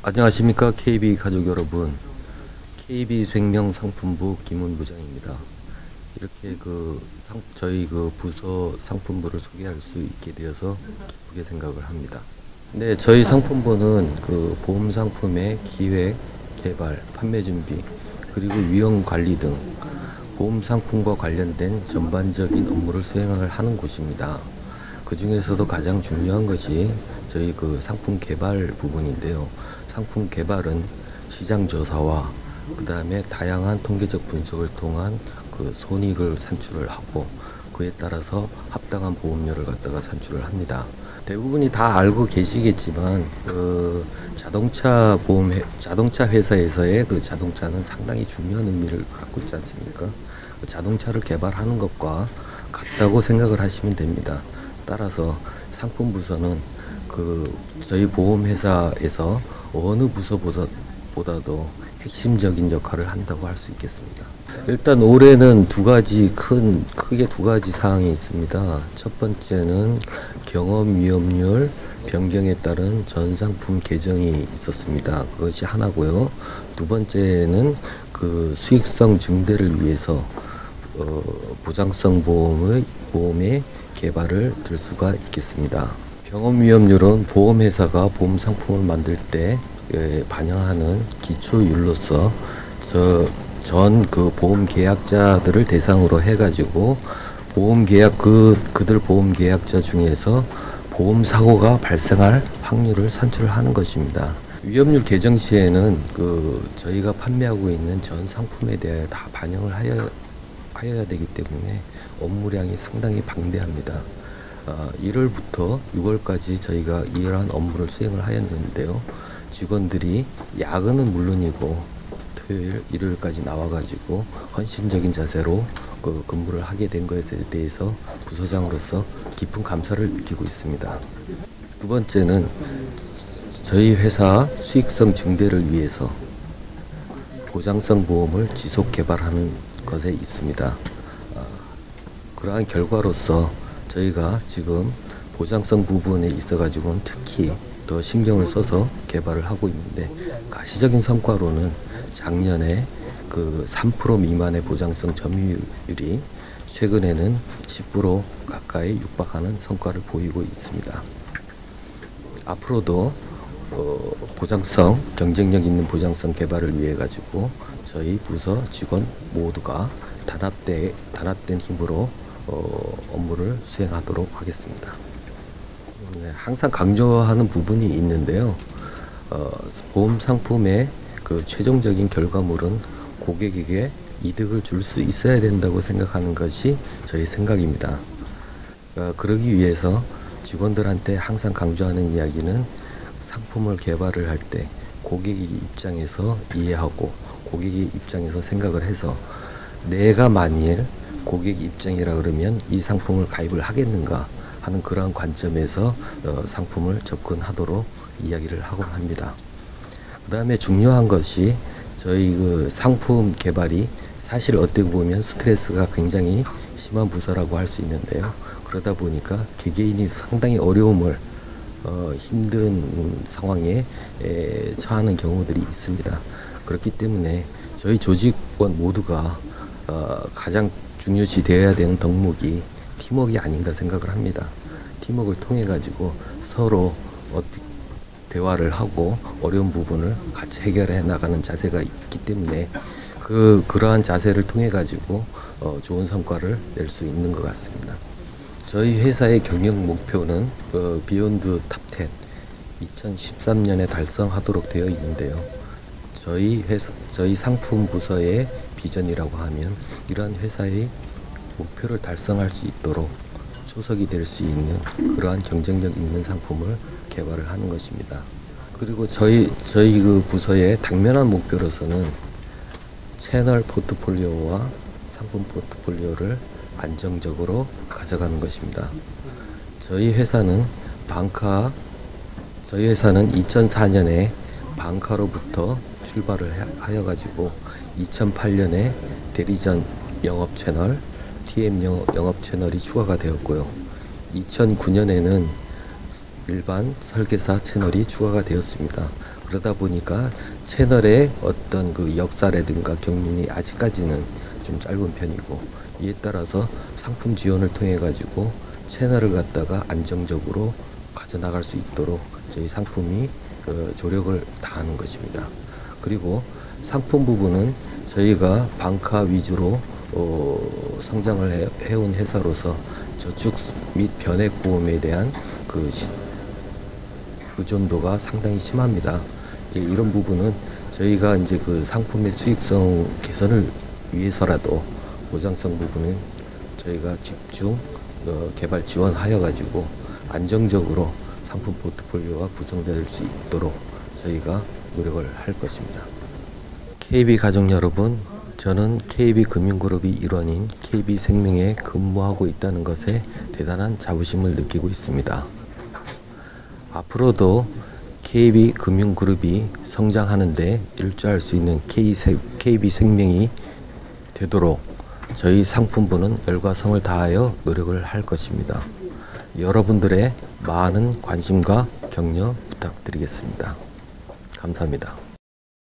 안녕하십니까 KB 가족 여러분. KB 생명 상품부 김훈 부장입니다. 이렇게 그 상, 저희 그 부서 상품부를 소개할 수 있게 되어서 기쁘게 생각을 합니다. 네 저희 상품부는 그 보험 상품의 기획 개발 판매 준비 그리고 위험 관리 등 보험 상품과 관련된 전반적인 업무를 수행을 하는 곳입니다 그 중에서도 가장 중요한 것이 저희 그 상품 개발 부분인데요. 상품 개발은 시장 조사와 그 다음에 다양한 통계적 분석을 통한 그 손익을 산출을 하고 그에 따라서 합당한 보험료를 갖다가 산출을 합니다. 대부분이 다 알고 계시겠지만 그 자동차 보험 회, 자동차 회사에서의 그 자동차는 상당히 중요한 의미를 갖고 있지 않습니까? 그 자동차를 개발하는 것과 같다고 생각을 하시면 됩니다. 따라서 상품 부서는 그 저희 보험회사에서 어느 부서보다도 핵심적인 역할을 한다고 할 수 있겠습니다. 일단 올해는 두 가지 큰 크게 두 가지 사항이 있습니다. 첫 번째는 경험 위험률 변경에 따른 전 상품 개정이 있었습니다. 그것이 하나고요. 두 번째는 그 수익성 증대를 위해서 어, 보장성 보험의 보험의 개발을 들 수가 있겠습니다. 경험 위험률은 보험회사가 보험 상품을 만들 때 예, 반영하는 기초율로서 전 그 보험 계약자들을 대상으로 해가지고 보험 계약 그 그들 보험 계약자 중에서 보험 사고가 발생할 확률을 산출하는 것입니다. 위험률 개정 시에는 그 저희가 판매하고 있는 전 상품에 대해 다 반영을 하여 하여야 되기 때문에 업무량이 상당히 방대합니다. 어, 1월부터 6월까지 저희가 이러한 업무를 수행을 하였는데요. 직원들이 야근은 물론이고 토요일, 일요일까지 나와가지고 헌신적인 자세로 그 근무를 하게 된 것에 대해서 부서장으로서 깊은 감사를 느끼고 있습니다. 두 번째는 저희 회사 수익성 증대를 위해서 보장성 보험을 지속 개발하는 것에 있습니다. 어, 그러한 결과로서 저희가 지금 보장성 부분에 있어 가지고는 특히 더 신경을 써서 개발을 하고 있는데 가시적인 성과로는 작년에 그 3% 미만의 보장성 점유율이 최근에는 10% 가까이 육박하는 성과를 보이고 있습니다. 앞으로도 어, 보장성 경쟁력 있는 보장성 개발을 위해 가지고 저희 부서 직원 모두가 단합대 단합된 힘으로 어, 업무를 수행하도록 하겠습니다. 네, 항상 강조하는 부분이 있는데요. 어, 보험 상품의 그 최종적인 결과물은 고객에게 이득을 줄 수 있어야 된다고 생각하는 것이 저희 생각입니다. 어, 그러기 위해서 직원들한테 항상 강조하는 이야기는 상품을 개발을 할 때 고객의 입장에서 이해하고 고객의 입장에서 생각을 해서 내가 만일 고객 입장이라 그러면 이 상품을 가입을 하겠는가 하는 그러한 관점에서 어, 상품을 접근하도록 이야기를 하곤 합니다. 그 다음에 중요한 것이 저희 그 상품 개발이 사실 어떻게 보면 스트레스가 굉장히 심한 부서라고 할 수 있는데요. 그러다 보니까 개개인이 상당히 어려움을 어, 힘든 상황에 에, 처하는 경우들이 있습니다. 그렇기 때문에 저희 조직원 모두가 어, 가장 중요시 되어야 되는 덕목이 팀워크가 아닌가 생각을 합니다. 팀워크를 통해 가지고 서로 어떻게 대화를 하고 어려운 부분을 같이 해결해 나가는 자세가 있기 때문에 그 그러한 자세를 통해 가지고 어, 좋은 성과를 낼 수 있는 것 같습니다. 저희 회사의 경영 목표는 그 비욘드 탑10 2013년에 달성하도록 되어 있는데요. 저희 회사, 저희 상품 부서의 비전이라고 하면 이러한 회사의 목표를 달성할 수 있도록 초석이 될 수 있는 그러한 경쟁력 있는 상품을 개발을 하는 것입니다. 그리고 저희 저희 그 부서의 당면한 목표로서는 채널 포트폴리오와 상품 포트폴리오를 안정적으로 가져가는 것입니다. 저희 회사는 방카 저희 회사는 2004년에 방카로부터 출발을 하여 가지고 2008년에 대리전 영업 채널 TM 영업 채널이 추가가 되었고요. 2009년에는 일반 설계사 채널이 추가가 되었습니다. 그러다 보니까 채널의 어떤 그 역사라든가 경륜이 아직까지는 좀 짧은 편이고 이에 따라서 상품 지원을 통해 가지고 채널을 갖다가 안정적으로 가져나갈 수 있도록 저희 상품이 그 조력을 다하는 것입니다. 그리고 상품 부분은 저희가 방카 위주로 어, 성장을 해, 해온 회사로서 저축 및 변액 보험에 대한 그 시- 의존도가 상당히 심합니다. 이런 부분은 저희가 이제 그 상품의 수익성 개선을 위해서라도 보장성 부분은 저희가 집중 어, 개발 지원하여 가지고 안정적으로 상품 포트폴리오가 구성될 수 있도록 저희가 노력을 할 것입니다. KB 가족 여러분, 저는 KB 금융그룹의 일원인 KB 생명에 근무하고 있다는 것에 대단한 자부심을 느끼고 있습니다. 앞으로도 KB 금융그룹이 성장하는데 일조할 수 있는 KB 생명이 되도록 저희 상품부는 열과 성을 다하여 노력을 할 것입니다. 여러분들의 많은 관심과 격려 부탁드리겠습니다. 감사합니다.